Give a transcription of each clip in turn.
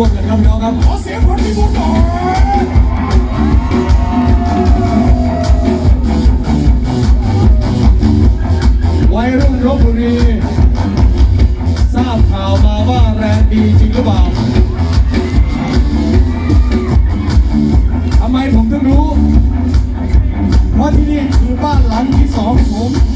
วมกันครับพี่น้องครับ ขอเสียงคนที่บุญหน่อยวัยรุ่นรบุรี ทราบข่าวมาว่าแรงดีจริงหรือเปล่าทำไมผมถึงรู้ เพราะที่นี่คือบ้านหลังที่สองของผม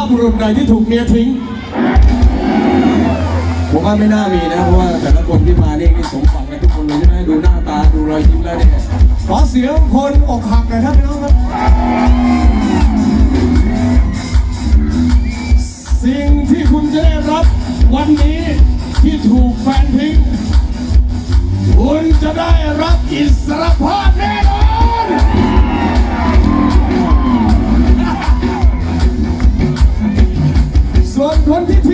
าบุรุษใดที่ถูกเมียทิ้ง ผมว่าไม่น่ามีนะ เพราะว่าแต่ละคนที่มาเนี่ยนี่สมฝังกันทุกคนเลยใช่ไหมดูหน้าตาดูรอยยิ้มแล้วเนี่ยขอเสียงคนอกหักหน่อยท่านพี่น้องครับ สิ่งที่คุณจะได้รับวันนี้ที่ถูกแฟนทิ้ง คุณจะได้รับอิสรภาพแน่นอน Twenty.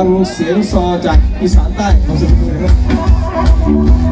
ฟังเสียงซอจากอีสานใต้ของสุพรรณบุรีครับ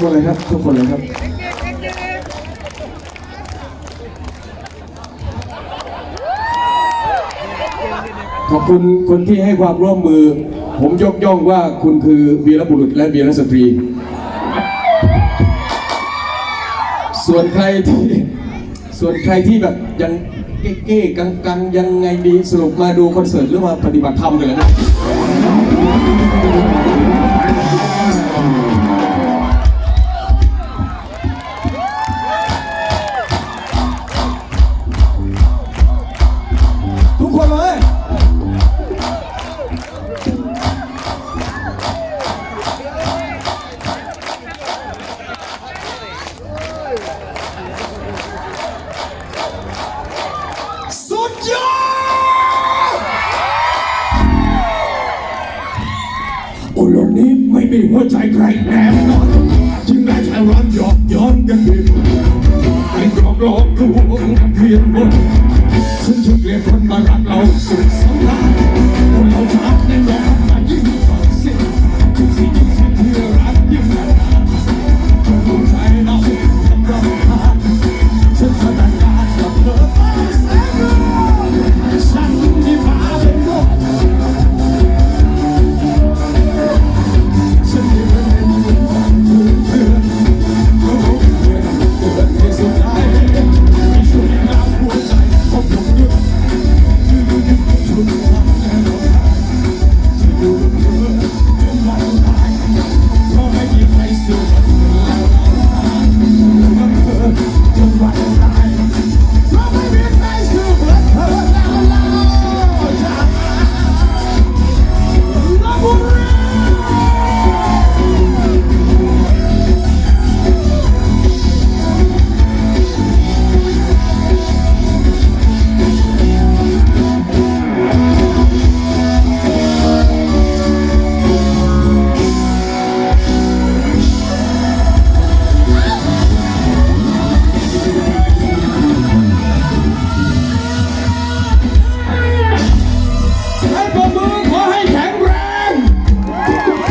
คนเลยครับ ทุกคนเลยครับขอบคุณคนที่ให้ความร่วมมือ ผมยกย่องว่าคุณคือวีรบุรุษและวีรสตรี ส่วนใครที่ส่วนใครที่แบบยังเก้ๆกังๆ ยังไงดีสรุปมาดูคอนเสิร์ตหรือมาปฏิบัติธรรมเลยนะ ใจใครแอบนอนจึงได้ชายร้อนหยอกย้อนกันเองไอ้หลอกหอกลวงเพียงบนฉันจะเกลียดคนมารักเราสุดสำราญคนเราทักในรอ